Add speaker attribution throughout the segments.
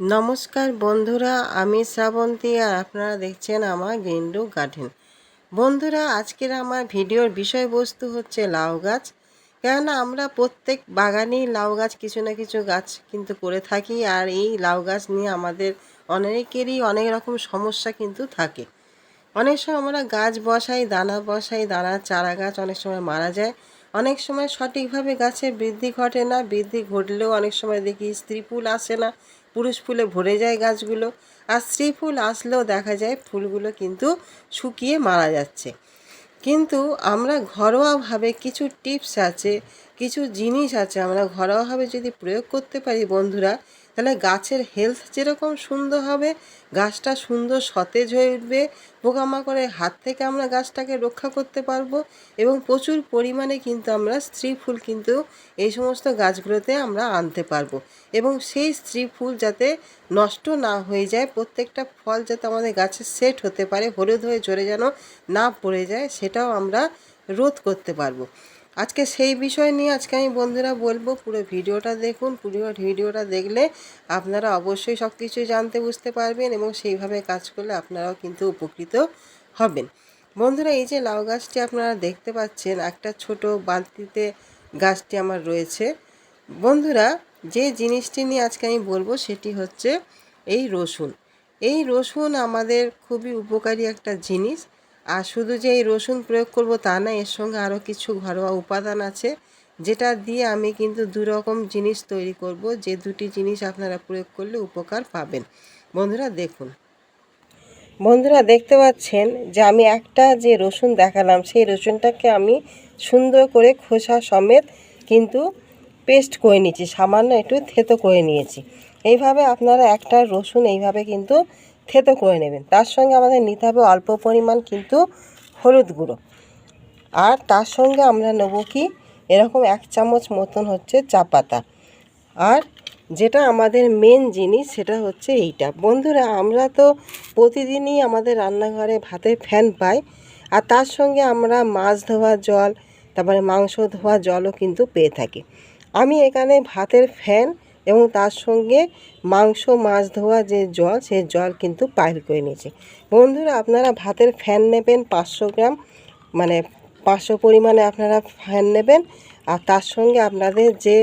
Speaker 1: নমস্কার বন্ধুরা, আমি শ্রাবন্তী আর আপনারা দেখছেন আমার গেন্ডু গার্ডেন। বন্ধুরা, আজকের আমার ভিডিওর বিষয়বস্তু হচ্ছে লাউ গাছ। কেননা আমরা প্রত্যেক বাগানেই লাউ গাছ কিছু না কিছু গাছ কিন্তু করে থাকি আর এই লাউ গাছ নিয়ে আমাদের অনেকেরই অনেক রকম সমস্যা কিন্তু থাকে। অনেক সময় আমরা গাছ বসাই, দানা বসাই দানা চারা গাছ অনেক সময় মারা যায়। অনেক সময় সঠিকভাবে গাছের বৃদ্ধি ঘটে না, বৃদ্ধি ঘটলেও অনেক সময় দেখি স্ত্রী ফুল আসে না। পুরুষ ফুলে ভরে যায় গাছগুলো আর স্ত্রী ফুল আসলেও দেখা যায় ফুলগুলো কিন্তু শুকিয়ে মারা যাচ্ছে। কিন্তু আমরা ঘরোয়াভাবে কিছু টিপস আছে, কিছু জিনিস আছে আমরা ঘরোয়াভাবে যদি প্রয়োগ করতে পারি বন্ধুরা তাহলে গাছের হেলথ যেরকম সুন্দর হবে, গাছটা সুন্দর সতেজ হয়ে উঠবে পোকামাকড়ের হাত থেকে আমরা গাছটাকে রক্ষা করতে পারব এবং প্রচুর পরিমাণে কিন্তু আমরা স্ত্রী ফুল কিন্তু এই সমস্ত গাছগুলোতে আমরা আনতে পারব। এবং সেই স্ত্রী ফুল যাতে নষ্ট না হয়ে যায়, প্রত্যেকটা ফল যাতে আমাদের গাছে সেট হতে পারে, হলুদ হয়ে ঝরে যেন না পড়ে যায়, সেটাও আমরা রোধ করতে পারব। আজকে সেই বিষয় নিয়ে আজকে আমি বন্ধুরা বলব, পুরো ভিডিওটা দেখুন, পুরো ভিডিওটা দেখলে আপনারা অবশ্যই সব কিছুই জানতে বুঝতে পারবেন এবং সেইভাবে কাজ করলে আপনারাও কিন্তু উপকৃত হবেন। বন্ধুরা, এই যে লাউ গাছটি আপনারা দেখতে পাচ্ছেন, একটা ছোট বালতিতে গাছটি আমার রয়েছে। বন্ধুরা, যে জিনিসটি নিয়ে আজকে আমি বলব সেটি হচ্ছে এই রসুন। এই রসুন আমাদের খুবই উপকারী একটা জিনিস। আর শুধু যে এই রসুন প্রয়োগ করব তা না, এর সঙ্গে আরও কিছু ঘরোয়া উপাদান আছে, যেটা দিয়ে আমি কিন্তু দু রকম জিনিস তৈরি করব, যে দুটি জিনিস আপনারা প্রয়োগ করলে উপকার পাবেন। বন্ধুরা, দেখুন। বন্ধুরা, দেখতে পাচ্ছেন যে আমি একটা যে রসুন দেখালাম, সেই রসুনটাকে আমি সুন্দর করে খোসা সমেত কিন্তু পেস্ট করে নিয়েছি, সামান্য একটু থেতো করে নিয়েছি। এইভাবে আপনারা একটা রসুন এইভাবে কিন্তু থেতো করে নেবেন। তার সঙ্গে আমাদের নিতে হবে অল্প পরিমাণ কিন্তু হলুদ গুঁড়ো। আর তার সঙ্গে আমরা নেব কি? এরকম এক চামচ মতন হচ্ছে চা পাতা। আর যেটা আমাদের মেন জিনিস সেটা হচ্ছে এইটা। বন্ধুরা, আমরা তো প্রতিদিনই আমাদের রান্নাঘরে ভাতের ফ্যান পাই। আর তার সঙ্গে আমরা মাছ ধোয়া জল, তারপরে মাংস ধোয়া জলও কিন্তু পেয়ে থাকি। আমি এখানে ভাতের ফ্যান এবং তার সঙ্গে মাংস, মাছ ধোয়া যে জল সেই জল কিন্তু পাইল করে নিয়েছে। বন্ধুরা, আপনারা ভাতের ফ্যান নেবেন পাঁচশো গ্রাম মানে পাঁচশো পরিমাণে আপনারা ফ্যান নেবেন। আর তার সঙ্গে আপনাদের যে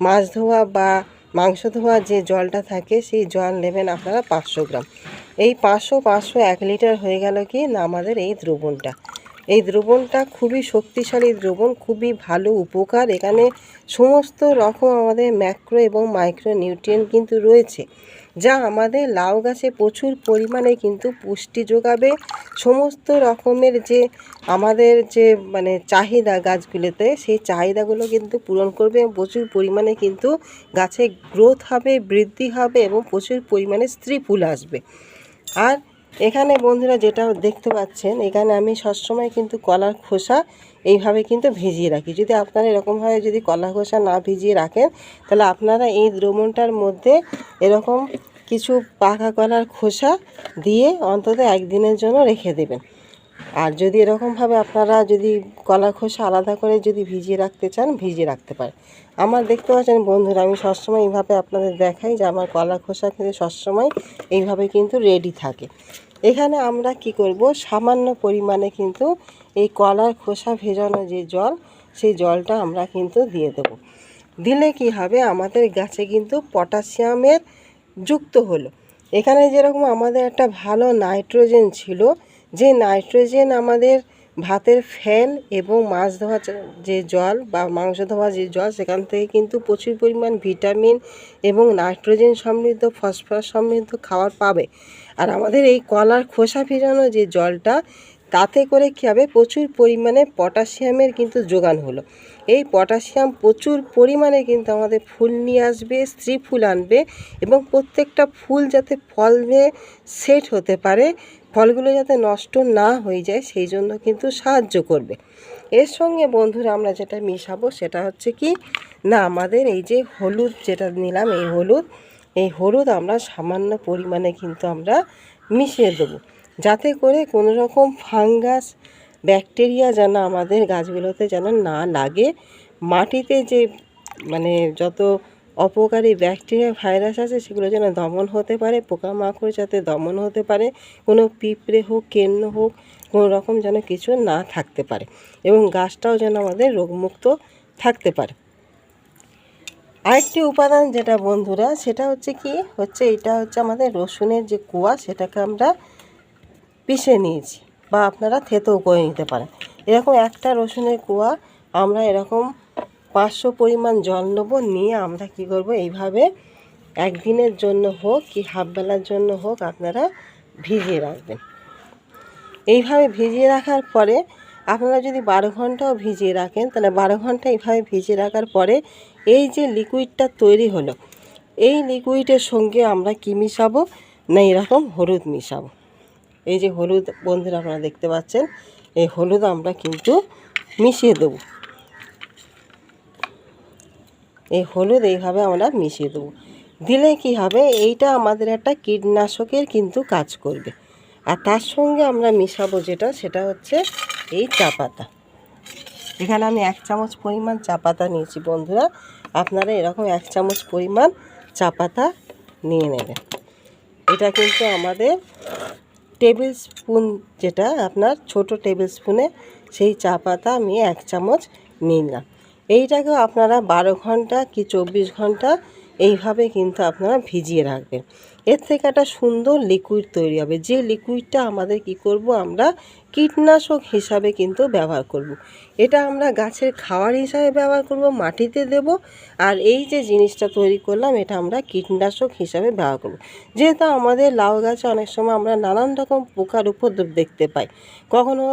Speaker 1: মাছ ধোয়া বা মাংস ধোয়া যে জলটা থাকে, সেই জল নেবেন আপনারা পাঁচশো গ্রাম। এই পাঁচশো পাঁচশো এক লিটার হয়ে গেল কি না আমাদের এই দ্রবণটা। এই দ্রবণটা খুবই শক্তিশালী দ্রবণ, খুবই ভালো উপকার। এখানে সমস্ত রকম আমাদের ম্যাক্রো এবং মাইক্রো নিউট্রিয়েন্ট কিন্তু রয়েছে, যা আমাদের লাউ গাছে প্রচুর পরিমাণে কিন্তু পুষ্টি যোগাবে। সমস্ত রকমের যে আমাদের যে মানে চাহিদা গাছগুলোতে, সেই চাহিদাগুলো কিন্তু পূরণ করবে এবং প্রচুর পরিমাণে কিন্তু গাছে গ্রোথ হবে, বৃদ্ধি হবে এবং প্রচুর পরিমাণে স্ত্রী ফুল আসবে। আর এখানে বন্ধুরা যেটা দেখতে পাচ্ছেন, এখানে আমি সবসময় কিন্তু কলার খোসা এইভাবে কিন্তু ভিজিয়ে রাখি। যদি আপনারা এরকমভাবে যদি কলা খোসা না ভিজিয়ে রাখেন, তাহলে আপনারা এই দ্রবণটার মধ্যে এরকম কিছু পাকা কলার খোসা দিয়ে অন্তত একদিনের জন্য রেখে দেবেন। আর যদি এরকমভাবে আপনারা যদি কলা খোসা আলাদা করে যদি ভিজিয়ে রাখতে চান, ভিজিয়ে রাখতে পারেন। আমার দেখতে পাচ্ছেন বন্ধুরা, আমি সবসময় এইভাবে আপনাদের দেখাই যে আমার কলা খোসা কিন্তু সবসময় এইভাবে কিন্তু রেডি থাকে। এখানে আমরা কি করব, সামান্য পরিমাণে কিন্তু এই কলার খোসা ভেজানো যে জল, সেই জলটা আমরা কিন্তু দিয়ে দেব। দিলে কি হবে, আমাদের গাছে কিন্তু পটাশিয়ামের যুক্ত হলো। এখানে যেরকম আমাদের একটা ভালো নাইট্রোজেন ছিল যে নাইট্রোজেন আমাদের ভাতের ফ্যান এবং মাছ ধোয়া যে জল বা মাংস ধোয়া যে জল, সেখান থেকে কিন্তু প্রচুর পরিমাণ ভিটামিন এবং নাইট্রোজেন সমৃদ্ধ, ফসফরাস সমৃদ্ধ খাবার পাবে। আর আমাদের এই কলার খোসা ফেরানো যে জলটা, তাতে করে কী হবে? প্রচুর পরিমাণে পটাশিয়ামের কিন্তু যোগান হলো। এই পটাশিয়াম প্রচুর পরিমাণে কিন্তু আমাদের ফুল নিয়ে আসবে, স্ত্রী ফুল আনবে এবং প্রত্যেকটা ফুল যাতে ফলবে সেট হতে পারে ফলগুলো যাতে নষ্ট না হয়ে যায়, সেই জন্য কিন্তু সাহায্য করবে। এর সঙ্গে বন্ধুরা আমরা যেটা মিশাবো সেটা হচ্ছে কি, না আমাদের এই যে হলুদ যেটা নিলাম, এই হলুদ এই হলুদ আমরা সামান্য পরিমাণে কিন্তু আমরা মিশিয়ে দেবো। যাতে করে কোনো রকম ফাঙ্গাস, ব্যাকটেরিয়া যেন আমাদের গাছগুলোতে যেন না লাগে। মাটিতে যে মানে যত অপকারী ব্যাকটেরিয়া, ভাইরাস আছে, সেগুলো যেন দমন হতে পারে, পোকামাকড় যাতে দমন হতে পারে, কোনো পিঁপড়ে হোক কেন্ন হোক, কোনো রকম যেন কিছু না থাকতে পারে এবং গাছটাও যেন আমাদের রোগমুক্ত থাকতে পারে। আরেকটি উপাদান যেটা বন্ধুরা, সেটা হচ্ছে কি? হচ্ছে এটা হচ্ছে আমাদের রসুনের যে কুয়া, সেটাকে আমরা পিষে নিয়েছি বা আপনারা থেতেও করে নিতে পারেন। এরকম একটা রসুনের কুয়া, আমরা এরকম পাঁচশো পরিমাণ জল নেব, নিয়ে আমরা কি করব, এইভাবে একদিনের জন্য হোক কি হাফ বেলার জন্য হোক আপনারা ভিজিয়ে রাখবেন। এইভাবে ভিজিয়ে রাখার পরে আপনারা যদি বারো ঘন্টাও ভিজিয়ে রাখেন, তাহলে বারো ঘণ্টা এইভাবে ভিজিয়ে রাখার পরে এই যে লিকুইডটা তৈরি হলো, এই লিকুইডের সঙ্গে আমরা কি মিশাবো? না, এরকম হলুদ মিশাবো। এই যে হলুদ, বন্ধুরা আপনারা দেখতে পাচ্ছেন, এই হলুদ আমরা কিন্তু মিশিয়ে দেবো। এই হলুদ এইভাবে আমরা মিশিয়ে দেবো। দিলে কি হবে? এইটা আমাদের একটা কীটনাশকের কিন্তু কাজ করবে। আর তার সঙ্গে আমরা মিশাবো যেটা, সেটা হচ্ছে এই চা পাতা। এখানে আমি এক চামচ পরিমাণ চা পাতা নিয়েছি বন্ধুরা। আপনারা এরকম এক চামচ পরিমাণ চা পাতা নিয়ে নেবেন। এটা কিন্তু আমাদের টেবিল স্পুন যেটা, আপনার ছোট টেবিল স্পুনে সেই চা পাতা আমি এক চামচ নিলাম। এইটাকেও আপনারা বারো ঘণ্টা কি চব্বিশ ঘণ্টা এইভাবে কিন্তু আপনারা ভিজিয়ে রাখবেন এর থেকে একটা সুন্দর লিকুইড তৈরি হবে যে লিকুইডটা আমাদের কি করব আমরা কীটনাশক হিসাবে কিন্তু ব্যবহার করব। এটা আমরা গাছের খাওয়ার হিসাবে ব্যবহার করব, মাটিতে দেব, আর এই যে জিনিসটা তৈরি করলাম, এটা আমরা কীটনাশক হিসাবে ব্যবহার করব। যেহেতু আমাদের লাউ গাছে অনেক সময় আমরা নানান রকম পোকার উপদ্রব দেখতে পাই কখনো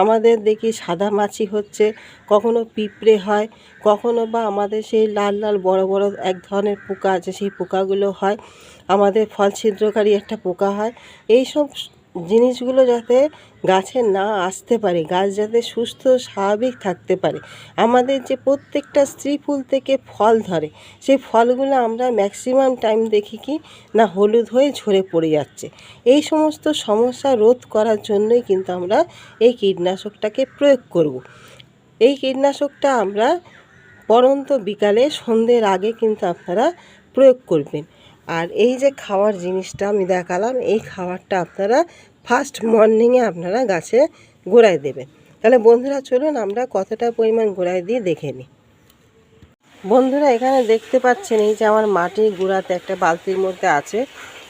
Speaker 1: আমাদের দেখি সাদা মাছি হচ্ছে, কখনো পিঁপড়ে হয়, কখনো বা আমাদের সেই লাল লাল বড় বড় এক ধরনের পোকা আছে, সেই পোকাগুলো হয়। আমাদের ফল ছিদ্রকারী একটা পোকা হয়। এই সব জিনিসগুলো যাতে গাছে না আসতে পারে, গাছ যাতে সুস্থ, স্বাভাবিক থাকতে পারে। আমাদের যে প্রত্যেকটা স্ত্রী ফুল থেকে ফল ধরে, সেই ফলগুলো আমরা ম্যাক্সিমাম টাইম দেখি কি না হলুদ হয়ে ঝরে পড়ে যাচ্ছে। এই সমস্ত সমস্যা রোধ করার জন্যই কিন্তু আমরা এই কীটনাশকটাকে প্রয়োগ করব। এই কীটনাশকটা আমরা পরন্ত বিকালে সন্ধ্যের আগে কিন্তু আপনারা প্রয়োগ করবেন। আর এই যে খাওয়ার জিনিসটা আমি দেখালাম, এই খাবারটা আপনারা ফার্স্ট মর্নিংয়ে আপনারা গাছে গোড়ায় দেবেন। তাহলে বন্ধুরা চলুন আমরা কতটা পরিমাণ গোড়ায় দিয়ে দেখে নিই। বন্ধুরা এখানে দেখতে পাচ্ছেন এই যে আমার মাটির গুঁড়াতে একটা বালতির মধ্যে আছে।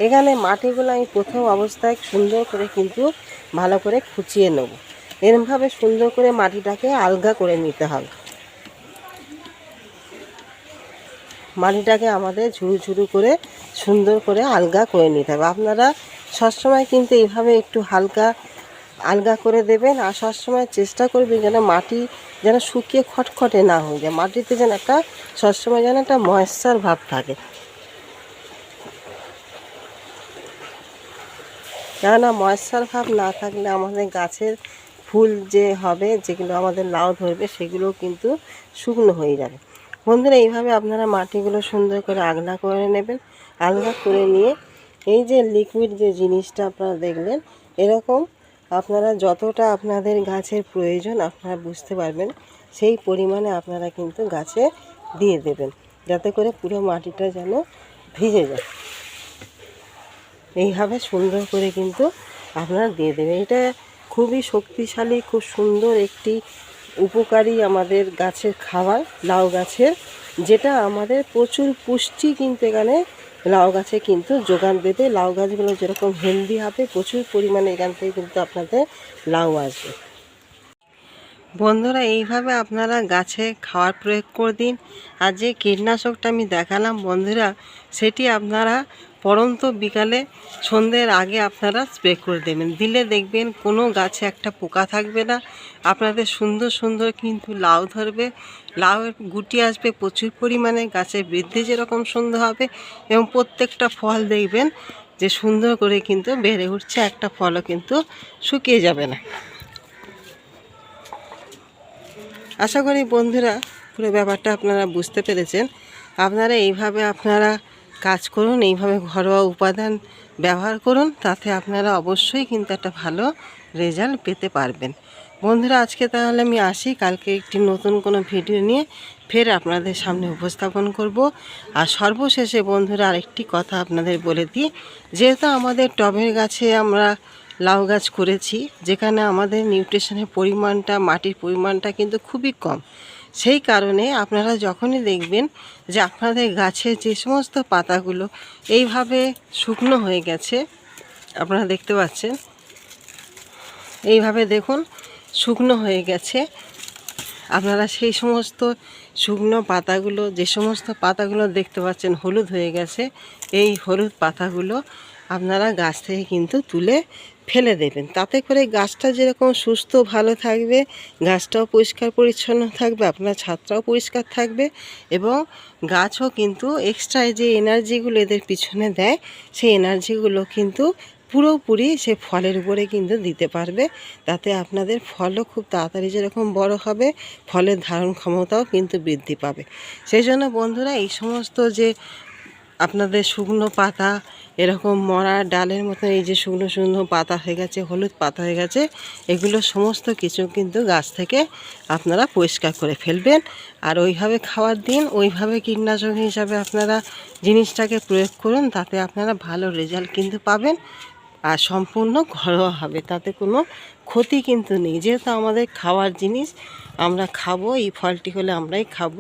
Speaker 1: এখানে মাটিগুলো আমি প্রথম অবস্থায় সুন্দর করে কিন্তু ভালো করে খুঁচিয়ে নেব। এরমভাবে সুন্দর করে মাটিটাকে আলগা করে নিতে হবে। মাটিটাকে আমাদের ঝুরু ঝুরু করে সুন্দর করে আলগা করে নিতে হবে। আপনারা সবসময় কিন্তু এইভাবে একটু হালকা আলগা করে দেবেন আর সবসময় চেষ্টা করবেন যেন মাটি যেন শুকিয়ে খটখটে না হয়ে যায়। মাটিতে যেন একটা সবসময় যেন একটা ময়েশ্চার ভাব থাকে। কেননা ময়েশ্চার ভাব না থাকলে আমাদের গাছের ফুল যে হবে, যেগুলো আমাদের লাউ ধরবে সেগুলো কিন্তু শুকনো হয়ে যাবে। বন্ধুরা, এইভাবে আপনারা মাটিগুলো সুন্দর করে আগলা করে নেবেন। আগলা করে নিয়ে এই যে লিকুইড যে জিনিসটা আপনারা দেখলেন, এরকম আপনারা যতটা আপনাদের গাছের প্রয়োজন আপনারা বুঝতে পারবেন, সেই পরিমাণে আপনারা কিন্তু গাছে দিয়ে দেবেন, যাতে করে পুরো মাটিটা যেন ভিজে যায়। এইভাবে সুন্দর করে কিন্তু আপনারা দিয়ে দেবেন। এটা খুবই শক্তিশালী, খুব সুন্দর একটি উপকারী আমাদের গাছের খাবার, লাউ গাছের, যেটা আমাদের প্রচুর পুষ্টি কিন্তু এখানে লাউ গাছে কিন্তু যোগান দেবে। লাউ গাছগুলো যেরকম হেলদি হবে, প্রচুর পরিমাণে এখান থেকে কিন্তু আপনাদের লাউ আসবে। বন্ধুরা, এইভাবে আপনারা গাছে খাওয়ার প্রয়োগ করে দিন। আর যে কীটনাশকটা আমি দেখালাম বন্ধুরা, সেটি আপনারা পরন্ত বিকালে সন্ধ্যের আগে আপনারা স্প্রে করে দেবেন। দিলে দেখবেন কোনো গাছে একটা পোকা থাকবে না। আপনাদের সুন্দর সুন্দর কিন্তু লাউ ধরবে। লাউয়ের গুটি আসবে, প্রচুর পরিমাণে গাছের বৃদ্ধি যেরকম সুন্দর হবে এবং প্রত্যেকটা ফল দেখবেন যে সুন্দর করে কিন্তু বেড়ে উঠছে, একটা ফলও কিন্তু শুকিয়ে যাবে না। আশা করি বন্ধুরা পুরো ব্যাপারটা আপনারা বুঝতে পেরেছেন। আপনারা এইভাবে আপনারা কাজ করুন, এইভাবে ঘরোয়া উপাদান ব্যবহার করুন, তাতে আপনারা অবশ্যই কিন্তু একটা ভালো রেজাল্ট পেতে পারবেন। বন্ধুরা, আজকে তাহলে আমি আসি, কালকে একটি নতুন কোনো ভিডিও নিয়ে ফের আপনাদের সামনে উপস্থাপন করব। আর সর্বশেষে বন্ধুরা, আরেকটি কথা আপনাদের বলে দিই, যেহেতু আমাদের টবের গাছে আমরা লাউ গাছ করেছি, যেখানে আমাদের নিউট্রিশনের পরিমাণটা, মাটির পরিমাণটা কিন্তু খুবই কম সেই কারণে আপনারা যখনই দেখবেন যে আপনাদের গাছের যে সমস্ত পাতাগুলো এইভাবে শুকনো হয়ে গেছে, আপনারা দেখতে পাচ্ছেন? এইভাবে দেখুন, শুকনো হয়ে গেছে। আপনারা সেই সমস্ত শুকনো পাতাগুলো, যে সমস্ত পাতাগুলো দেখতে পাচ্ছেন হলুদ হয়ে গেছে, এই হলুদ পাতাগুলো আপনারা গাছ থেকে কিন্তু তুলে ফেলে দেবেন। তাতে করে গাছটা যেরকম সুস্থ, ভালো থাকবে, গাছটাও পরিষ্কার, পরিচ্ছন্ন থাকবে, আপনার ছাদটাও পরিষ্কার থাকবে এবং গাছও কিন্তু এক্সট্রা যে এনার্জিগুলো এদের পিছনে দেয়, সেই এনার্জিগুলো কিন্তু পুরোপুরি সে ফলের উপরে কিন্তু দিতে পারবে। তাতে আপনাদের ফলও খুব তাড়াতাড়ি যেরকম বড় হবে, ফলের ধারণ ক্ষমতাও কিন্তু বৃদ্ধি পাবে। সেই জন্য বন্ধুরা, এই সমস্ত যে আপনাদের শুকনো পাতা এরকম মরা ডালের মতো এই যে শুকনো শুকনো পাতা হয়ে গেছে, হলুদ পাতা হয়ে গেছে, এগুলো সমস্ত কিছু কিন্তু গাছ থেকে আপনারা পরিষ্কার করে ফেলবেন। আর ওইভাবে খাওয়ার দিন, ওইভাবে কীটনাশক হিসাবে আপনারা জিনিসটাকে প্রয়োগ করুন, তাতে আপনারা ভালো রেজাল্ট কিন্তু পাবেন আর সম্পূর্ণ ঘরোয়া হবে, তাতে কোনো ক্ষতি কিন্তু নেই। যেহেতু আমাদের খাওয়ার জিনিস, আমরা খাব, এই ফলটি হলে আমরাই খাব,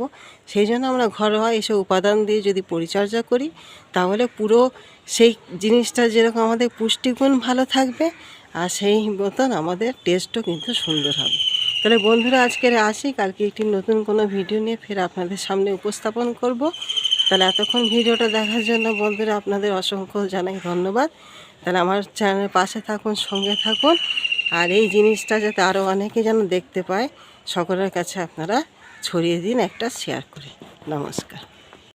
Speaker 1: সেই জন্য আমরা ঘরোয়া এসব উপাদান দিয়ে যদি পরিচর্যা করি, তাহলে পুরো সেই জিনিসটা যেরকম আমাদের পুষ্টিগুণ ভালো থাকবে, আর সেই মতন আমাদের টেস্টও কিন্তু সুন্দর হবে। তাহলে বন্ধুরা আজকের আসি, কালকে একটি নতুন কোনো ভিডিও নিয়ে ফের আপনাদের সামনে উপস্থাপন করব। তাহলে এতক্ষণ ভিডিওটা দেখার জন্য বন্ধুরা, আপনাদের অসংখ্য জানাই ধন্যবাদ। তাহলে আমার চ্যানেলের পাশে থাকুন, সঙ্গে থাকুন, আর এই জিনিসটা যাতে আরও অনেকে যেন দেখতে পায়, সকলের কাছে আপনারা ছড়িয়ে দিন একটা শেয়ার করে। নমস্কার।